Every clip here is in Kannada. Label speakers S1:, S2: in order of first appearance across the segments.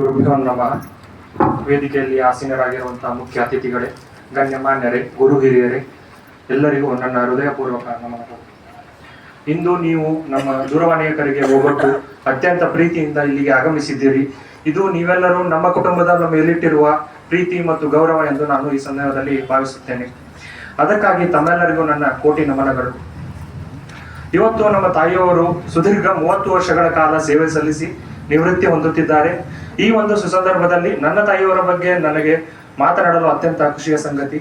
S1: ಗುರುಭ್ಯೋ ನಮಃ. ವೇದಿಕೆಯಲ್ಲಿ ಆಸೀನರಾಗಿರುವಂತಹ ಮುಖ್ಯ ಅತಿಥಿಗಳೇ, ಗಣ್ಯಮಾನ್ಯರೇ, ಗುರು ಹಿರಿಯರೇ, ಎಲ್ಲರಿಗೂ ನನ್ನ ಹೃದಯಪೂರ್ವಕ ನಮನಗಳು. ಇಂದು ನೀವು ನಮ್ಮ ದೂರವಾಣಿಯ ಕರೆಗೆ ಹೋಗೊಟ್ಟು ಅತ್ಯಂತ ಪ್ರೀತಿಯಿಂದ ಇಲ್ಲಿಗೆ ಆಗಮಿಸಿದ್ದೀರಿ. ಇದು ನೀವೆಲ್ಲರೂ ನಮ್ಮ ಕುಟುಂಬದ ಮೇಲಿಟ್ಟಿರುವ ಪ್ರೀತಿ ಮತ್ತು ಗೌರವ ಎಂದು ನಾನು ಈ ಸಂದರ್ಭದಲ್ಲಿ ಭಾವಿಸುತ್ತೇನೆ. ಅದಕ್ಕಾಗಿ ತಮ್ಮೆಲ್ಲರಿಗೂ ನನ್ನ ಕೋಟಿ ನಮನಗಳು. ಇವತ್ತು ನಮ್ಮ ತಾಯಿಯವರು ಸುದೀರ್ಘ ಮೂವತ್ತು ವರ್ಷಗಳ ಕಾಲ ಸೇವೆ ಸಲ್ಲಿಸಿ ನಿವೃತ್ತಿ ಹೊಂದುತ್ತಿದ್ದಾರೆ. ಈ ಒಂದು ಸುಸಂದರ್ಭದಲ್ಲಿ ನನ್ನ ತಾಯಿಯವರ ಬಗ್ಗೆ ನನಗೆ ಮಾತನಾಡಲು ಅತ್ಯಂತ ಖುಷಿಯ ಸಂಗತಿ.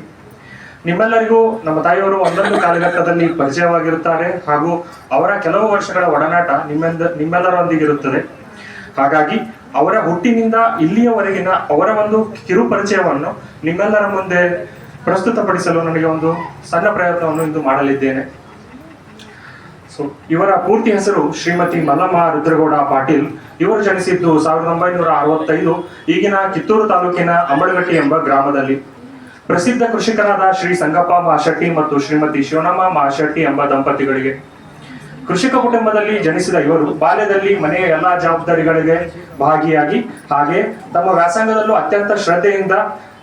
S1: ನಿಮ್ಮೆಲ್ಲರಿಗೂ ನಮ್ಮ ತಾಯಿಯವರು ಒಂದೊಂದು ಕಾಲಘಟ್ಟದಲ್ಲಿ ಪರಿಚಯವಾಗಿರುತ್ತಾರೆ ಹಾಗೂ ಅವರ ಕೆಲವು ವರ್ಷಗಳ ಒಡನಾಟ ನಿಮ್ಮೆಂದ, ನಿಮ್ಮೆಲ್ಲರೊಂದಿಗಿರುತ್ತದೆ. ಹಾಗಾಗಿ ಅವರ ಹುಟ್ಟಿನಿಂದ ಇಲ್ಲಿಯವರೆಗಿನ ಅವರ ಒಂದು ಕಿರು ಪರಿಚಯವನ್ನು ನಿಮ್ಮೆಲ್ಲರ ಮುಂದೆ ಪ್ರಸ್ತುತಪಡಿಸಲು ನನಗೆ ಒಂದು ಸಣ್ಣ ಪ್ರಯತ್ನವನ್ನು ಇಂದು ಮಾಡಲಿದ್ದೇನೆ. ಇವರ ಪೂರ್ತಿ ಹೆಸರು ಶ್ರೀಮತಿ ಮಲ್ಲಮ್ಮ ರುದ್ರಗೌಡ ಪಾಟೀಲ್. ಇವರು ಜನಿಸಿದ್ದು ಸಾವಿರದ ಒಂಬೈನೂರ ಅರವತ್ತೈದು ಈಗಿನ ಕಿತ್ತೂರು ತಾಲೂಕಿನ ಅಂಬಳಗಟ್ಟಿ ಎಂಬ ಗ್ರಾಮದಲ್ಲಿ. ಪ್ರಸಿದ್ಧ ಕೃಷಿಕರಾದ ಶ್ರೀ ಸಂಗಪ್ಪ ಮಾಶೆಟ್ಟಿ ಮತ್ತು ಶ್ರೀಮತಿ ಶಿವನಮ್ಮ ಮಾಶೆಟ್ಟಿ ಎಂಬ ದಂಪತಿಗಳಿಗೆ. ಕೃಷಿಕ ಕುಟುಂಬದಲ್ಲಿ ಜನಿಸಿದ ಇವರು ಬಾಲ್ಯದಲ್ಲಿ ಮನೆಯ ಎಲ್ಲಾ ಜವಾಬ್ದಾರಿಗಳಿಗೆ ಭಾಗಿಯಾಗಿ ಹಾಗೆ ತಮ್ಮ ವ್ಯಾಸಂಗದಲ್ಲೂ ಅತ್ಯಂತ ಶ್ರದ್ಧೆಯಿಂದ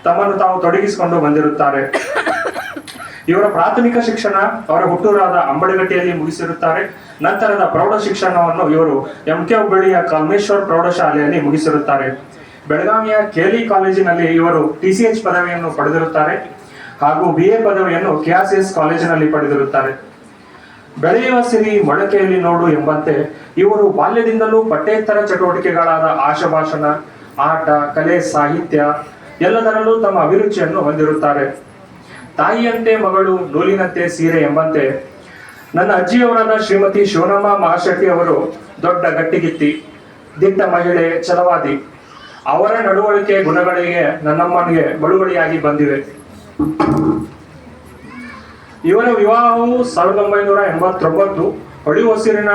S1: ತಮ್ಮನ್ನು ತಾವು ತೊಡಗಿಸಿಕೊಂಡು ಬಂದಿರುತ್ತಾರೆ. ಇವರ ಪ್ರಾಥಮಿಕ ಶಿಕ್ಷಣ ಅವರ ಹುಟ್ಟೂರಾದ ಅಂಬಳಗಟ್ಟಿಯಲ್ಲಿ ಮುಗಿಸಿರುತ್ತಾರೆ. ನಂತರದ ಪ್ರೌಢ ಶಿಕ್ಷಣವನ್ನು ಇವರು ಎಂ ಕೆ ಹುಬ್ಬಳ್ಳಿಯ ಕಲ್ಮೇಶ್ವರ್ ಪ್ರೌಢಶಾಲೆಯಲ್ಲಿ ಮುಗಿಸಿರುತ್ತಾರೆ. ಬೆಳಗಾವಿಯ ಕೇಲಿ ಕಾಲೇಜಿನಲ್ಲಿ ಇವರು ಟಿಸಿಎಚ್ ಪದವಿಯನ್ನು ಪಡೆದಿರುತ್ತಾರೆ ಹಾಗೂ ಬಿ ಎ ಪದವಿಯನ್ನು ಕೆಆರ್ಸಿಎಸ್ ಕಾಲೇಜಿನಲ್ಲಿ ಪಡೆದಿರುತ್ತಾರೆ. ಬೆಳೆಯುವ ಸಿರಿ ಮೊಳಕೆಯಲ್ಲಿ ನೋಡು ಎಂಬಂತೆ ಇವರು ಬಾಲ್ಯದಿಂದಲೂ ಪಠ್ಯೇತರ ಚಟುವಟಿಕೆಗಳಾದ ಆಶಾಭಾಷಣ, ಆಟ, ಕಲೆ, ಸಾಹಿತ್ಯ ಎಲ್ಲದರಲ್ಲೂ ತಮ್ಮ ಅಭಿರುಚಿಯನ್ನು ಹೊಂದಿರುತ್ತಾರೆ. ತಾಯಿಯಂತೆ ಮಗಳು ನೂಲಿನಂತೆ ಸೀರೆ ಎಂಬಂತೆ ನನ್ನ ಅಜ್ಜಿಯವರಾದ ಶ್ರೀಮತಿ ಶಿವನಮ್ಮ ಮಹಾಶೆಟ್ಟಿ ಅವರು ದೊಡ್ಡ ಗಟ್ಟಿಗಿತ್ತಿ, ದಿಟ್ಟ ಮಹಿಳೆ ಛಲವಾದಿ ಅವರ ನಡವಳಿಕೆ ಗುಣಗಳಿಗೆ ನನ್ನಮ್ಮನಿಗೆ ಬಳುವಳಿಯಾಗಿ ಬಂದಿವೆ. ಇವರ ವಿವಾಹವು ಸಾವಿರದ ಒಂಬೈನೂರ ಎಂಬತ್ತೊಂಬತ್ತು ಹೊಳಿ ಹೊಸೂರಿನ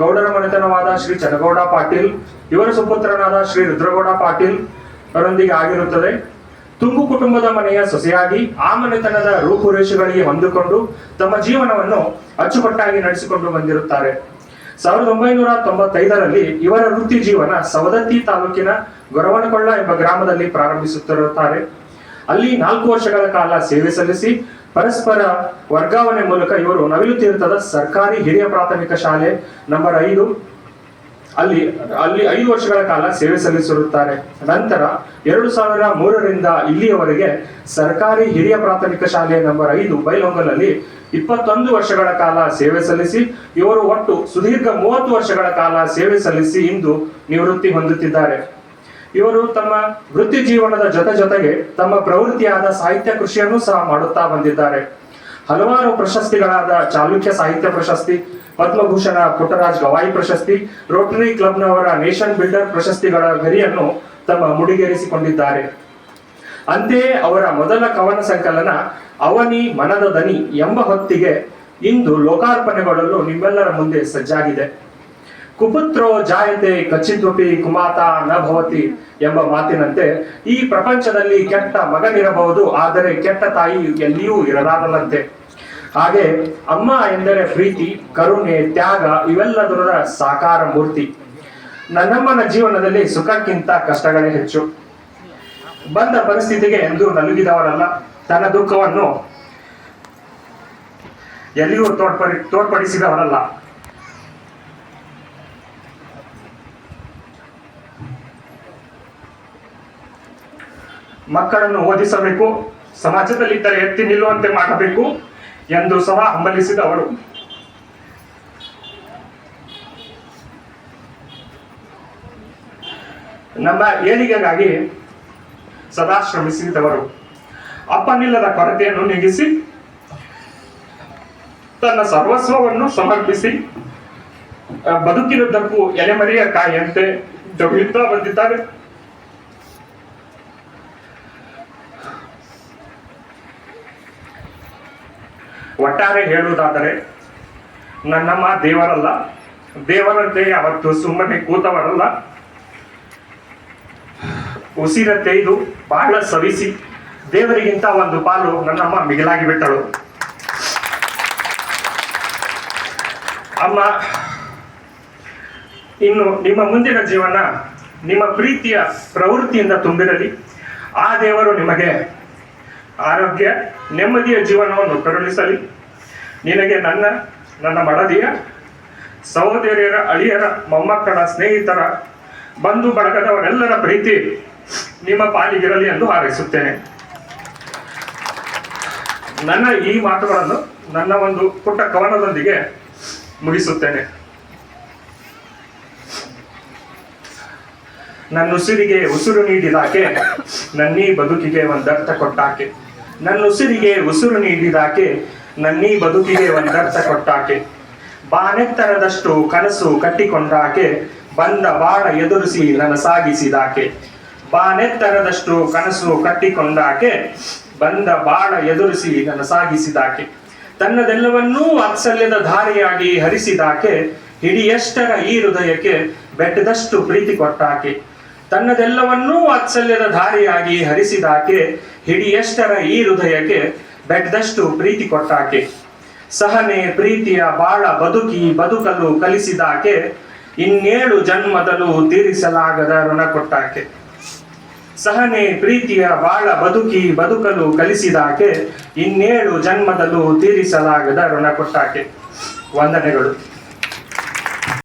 S1: ಗೌಡರ ಮನೆತನವಾದ ಶ್ರೀ ಚನ್ನಗೌಡ ಪಾಟೀಲ್, ಇವರ ಸುಪುತ್ರನಾದ ಶ್ರೀ ರುದ್ರಗೌಡ ಪಾಟೀಲ್ ಅವರೊಂದಿಗೆ ಆಗಿರುತ್ತದೆ. ತುಂಬು ಕುಟುಂಬದ ಮನೆಯ ಸೊಸೆಯಾಗಿ ಆ ಮನೆತನದ ರೂಪುರೇಷೆಗಳಿಗೆ ಹೊಂದಿಕೊಂಡು ತಮ್ಮ ಜೀವನವನ್ನು ಅಚ್ಚುಕಟ್ಟಾಗಿ ನಡೆಸಿಕೊಂಡು ಬಂದಿರುತ್ತಾರೆ. ಸಾವಿರದ ಒಂಬೈನೂರ ತೊಂಬತ್ತೈದರಲ್ಲಿ ಇವರ ವೃತ್ತಿ ಜೀವನ ಸವದತ್ತಿ ತಾಲೂಕಿನ ಗೊರವನಕೊಳ್ಳ ಎಂಬ ಗ್ರಾಮದಲ್ಲಿ ಪ್ರಾರಂಭಿಸುತ್ತಿರುತ್ತಾರೆ. ಅಲ್ಲಿ ನಾಲ್ಕು ವರ್ಷಗಳ ಕಾಲ ಸೇವೆ ಸಲ್ಲಿಸಿ ಪರಸ್ಪರ ವರ್ಗಾವಣೆ ಮೂಲಕ ಇವರು ನವಿಲು ತೀರ್ಥದ ಸರ್ಕಾರಿ ಹಿರಿಯ ಪ್ರಾಥಮಿಕ ಶಾಲೆ ನಂಬರ್ ಐದು ಅಲ್ಲಿ ಅಲ್ಲಿ ಐದು ವರ್ಷಗಳ ಕಾಲ ಸೇವೆ ಸಲ್ಲಿಸಿರುತ್ತಾರೆ. ನಂತರ ಎರಡು ಸಾವಿರ ಮೂರರಿಂದ ಇಲ್ಲಿಯವರೆಗೆ ಸರ್ಕಾರಿ ಹಿರಿಯ ಪ್ರಾಥಮಿಕ ಶಾಲೆ ನಂಬರ್ ಐದು ಬೈಲೊಂಗಲಲ್ಲಿ ಇಪ್ಪತ್ತೊಂದು ವರ್ಷಗಳ ಕಾಲ ಸೇವೆ ಸಲ್ಲಿಸಿ, ಇವರು ಒಟ್ಟು ಸುದೀರ್ಘ ಮೂವತ್ತು ವರ್ಷಗಳ ಕಾಲ ಸೇವೆ ಸಲ್ಲಿಸಿ ಇಂದು ನಿವೃತ್ತಿ ಹೊಂದುತ್ತಿದ್ದಾರೆ. ಇವರು ತಮ್ಮ ವೃತ್ತಿ ಜೀವನದ ಜೊತೆ ಜೊತೆಗೆ ತಮ್ಮ ಪ್ರವೃತ್ತಿಯಾದ ಸಾಹಿತ್ಯ ಕೃಷಿಯನ್ನು ಸಹ ಮಾಡುತ್ತಾ ಬಂದಿದ್ದಾರೆ. ಹಲವಾರು ಪ್ರಶಸ್ತಿಗಳಾದ ಚಾಲುಕ್ಯ ಸಾಹಿತ್ಯ ಪ್ರಶಸ್ತಿ ಪದ್ಮಭೂಷಣ ಪುಟ್ಟರಾಜ್ ಗವಾಯಿ ಪ್ರಶಸ್ತಿ, ರೋಟರಿ ಕ್ಲಬ್ನವರ ನೇಷನ್ ಬಿಲ್ಡರ್ ಪ್ರಶಸ್ತಿಗಳ ಗರಿಯನ್ನು ತಮ್ಮ ಮುಡಿಗೇರಿಸಿಕೊಂಡಿದ್ದಾರೆ. ಅಂತೆಯೇ ಅವರ ಮೊದಲ ಕವನ ಸಂಕಲನ ಅವನಿ ಮನದ ದನಿ ಎಂಬ ಹೊತ್ತಿಗೆ ಇಂದು ಲೋಕಾರ್ಪಣೆಗೊಳ್ಳಲು ನಿಮ್ಮೆಲ್ಲರ ಮುಂದೆ ಸಜ್ಜಾಗಿದೆ. ಕುಪುತ್ರೋ ಜಾಯತೆ ಕಚ್ಚಿದ್ವಪಿ ಕುಮಾತ ನ ಭವತಿ ಎಂಬ ಮಾತಿನಂತೆ ಈ ಪ್ರಪಂಚದಲ್ಲಿ ಕೆಟ್ಟ ಮಗನಿರಬಹುದು, ಆದರೆ ಕೆಟ್ಟ ತಾಯಿ ಎಲ್ಲಿಯೂ ಇರಲಾರದಂತೆ. ಹಾಗೆ ಅಮ್ಮ ಎಂದರೆ ಪ್ರೀತಿ, ಕರುಣೆ, ತ್ಯಾಗ ಇವೆಲ್ಲದರ ಸಾಕಾರ ಮೂರ್ತಿ. ನನ್ನಮ್ಮನ ಜೀವನದಲ್ಲಿ ಸುಖಕ್ಕಿಂತ ಕಷ್ಟಗಳೇ ಹೆಚ್ಚು. ಬಂದ ಪರಿಸ್ಥಿತಿಗೆ ಎಂದು ನಲುಗಿದವರಲ್ಲ. ತನ್ನ ದುಃಖವನ್ನು ಎಲ್ಲಿಯೂ ತೋಡ್ಪಡಿ, ತೋಡ್ಪಡಿಸಿದವರಲ್ಲ. ಮಕ್ಕಳನ್ನು ಓದಿಸಬೇಕು ಸಮಾಜದಲ್ಲಿ ಇದ್ದರೆ ಎತ್ತಿ ನಿಲ್ಲುವಂತೆ ಮಾಡಬೇಕು. ಎಂದು ಸಹ ಹಂಬಲಿಸಿದವರು. ನಮ್ಮ ಏಳಿಗೆಗಾಗಿ ಸದಾ ಶ್ರಮಿಸಿದವರು. ಅಪ್ಪನಿಲ್ಲದ ಕೊರತೆಯನ್ನು ನೀಗಿಸಿ ತನ್ನ ಸರ್ವಸ್ವವನ್ನು ಸಮರ್ಪಿಸಿ ಆ, ಬದುಕಿನುದ್ದಕ್ಕೂ ಎಲೆಮರೆಯ ಕಾಯಿಯಂತೆ ಜೊಗಿಯುತ್ತಾ ಬಂದಿದ್ದಾರೆ. ಒಟ್ಟಾರೆ ಹೇಳುವುದಾದರೆ ನನ್ನಮ್ಮ ದೇವರಲ್ಲ, ದೇವರಂತೆ ಅವತ್ತು ಸುಮ್ಮನೆ ಕೂತವರಲ್ಲ. ಉಸಿರ ತೆಗೆದು ಬಹಳ ಸವಿಸಿ ದೇವರಿಗಿಂತ ಒಂದು ಪಾಲು ನನ್ನಮ್ಮ ಮಿಗಿಲಾಗಿ ಬಿಟ್ಟಳು. ಅಮ್ಮ, ಇನ್ನು ನಿಮ್ಮ ಮುಂದಿನ ಜೀವನ ನಿಮ್ಮ ಪ್ರೀತಿಯ ಪ್ರವೃತ್ತಿಯಿಂದ ತುಂಬಿರಲಿ. ಆ ದೇವರು ನಿಮಗೆ ಆರೋಗ್ಯ, ನೆಮ್ಮದಿಯ ಜೀವನವನ್ನು ಕರುಣಿಸಲಿ ನಿನಗೆ ನನ್ನ ನನ್ನ ಮಡದಿಯ ಸಹೋದರಿಯರ, ಅಳಿಯರ, ಮೊಮ್ಮಕ್ಕಳ ಸ್ನೇಹಿತರ, ಬಂಧು ಬಳಗದವರೆಲ್ಲರ ಪ್ರೀತಿ ನಿಮ್ಮ ಪಾಲಿಗಿರಲಿ ಎಂದು ಹಾರೈಸುತ್ತೇನೆ. ನನ್ನ ಈ ಮಾತುಗಳನ್ನು ನನ್ನ ಒಂದು ಪುಟ್ಟ ಕವನದೊಂದಿಗೆ ಮುಗಿಸುತ್ತೇನೆ. ನನ್ನ ಉಸಿರಿಗೆ ಉಸಿರು ನೀಡಿದಾಕೆ, ನನ್ನೀ ಬದುಕಿಗೆ ಒಂದರ್ಥ ಕೊಟ್ಟಾಕೆ. ನನ್ನ ಉಸಿರಿಗೆ ಉಸಿರು ನೀಡಿದಾಕೆ ನನ್ನೀ ಬದುಕಿಗೆ ಒಂದರ್ಥ ಕೊಟ್ಟಾಕೆ. ಬಾನೆತ್ತರದಷ್ಟು ಕನಸು ಕಟ್ಟಿಕೊಂಡಾಕೆ, ಬಂದ ಬಾಣ ಎದುರಿಸಿ ನನ್ನ ಸಾಗಿಸಿದಾಕೆ. ಬಾನೆತ್ತರದಷ್ಟು ಕನಸು ಕಟ್ಟಿಕೊಂಡಾಕೆ, ಬಂದ ಬಾಣ ಎದುರಿಸಿ ನನ್ನ ಸಾಗಿಸಿದಾಕೆ. ತನ್ನದೆಲ್ಲವನ್ನೂ ವಾತ್ಸಲ್ಯದ ಧಾರೆಯಾಗಿ ಹರಿಸಿದಾಕೆ, ಹಿಡಿಯಷ್ಟರ ಈ ಹೃದಯಕ್ಕೆ ಬೆಟ್ಟದಷ್ಟು ಪ್ರೀತಿ ಕೊಟ್ಟಾಕೆ. ತನ್ನದೆಲ್ಲವನ್ನೂ ವಾತ್ಸಲ್ಯದ ಧಾರೆಯಾಗಿ ಹರಿಸಿದಾಕೆ, ಹಿಡಿಯಷ್ಟರ ಈ ಹೃದಯಕ್ಕೆ ಬೆಟ್ಟದಷ್ಟು ಪ್ರೀತಿ ಕೊಟ್ಟಾಕೆ. ಸಹನೆ ಪ್ರೀತಿಯ ಬಾಳ ಬದುಕಿ ಬದುಕಲು ಕಲಿಸಿದಾಕೆ. ಇನ್ನೇಳು ಜನ್ಮದಲ್ಲೂ ತೀರಿಸಲಾಗದ ಋಣ ಕೊಟ್ಟಾಕೆ. ಸಹನೆ ಪ್ರೀತಿಯ ಬಾಳ ಬದುಕಿ ಬದುಕಲು ಕಲಿಸಿದಾಕೆ. ಇನ್ನೇಳು ಜನ್ಮದಲ್ಲೂ ತೀರಿಸಲಾಗದ ಋಣ ಕೊಟ್ಟಾಕೆ. ವಂದನೆಗಳು.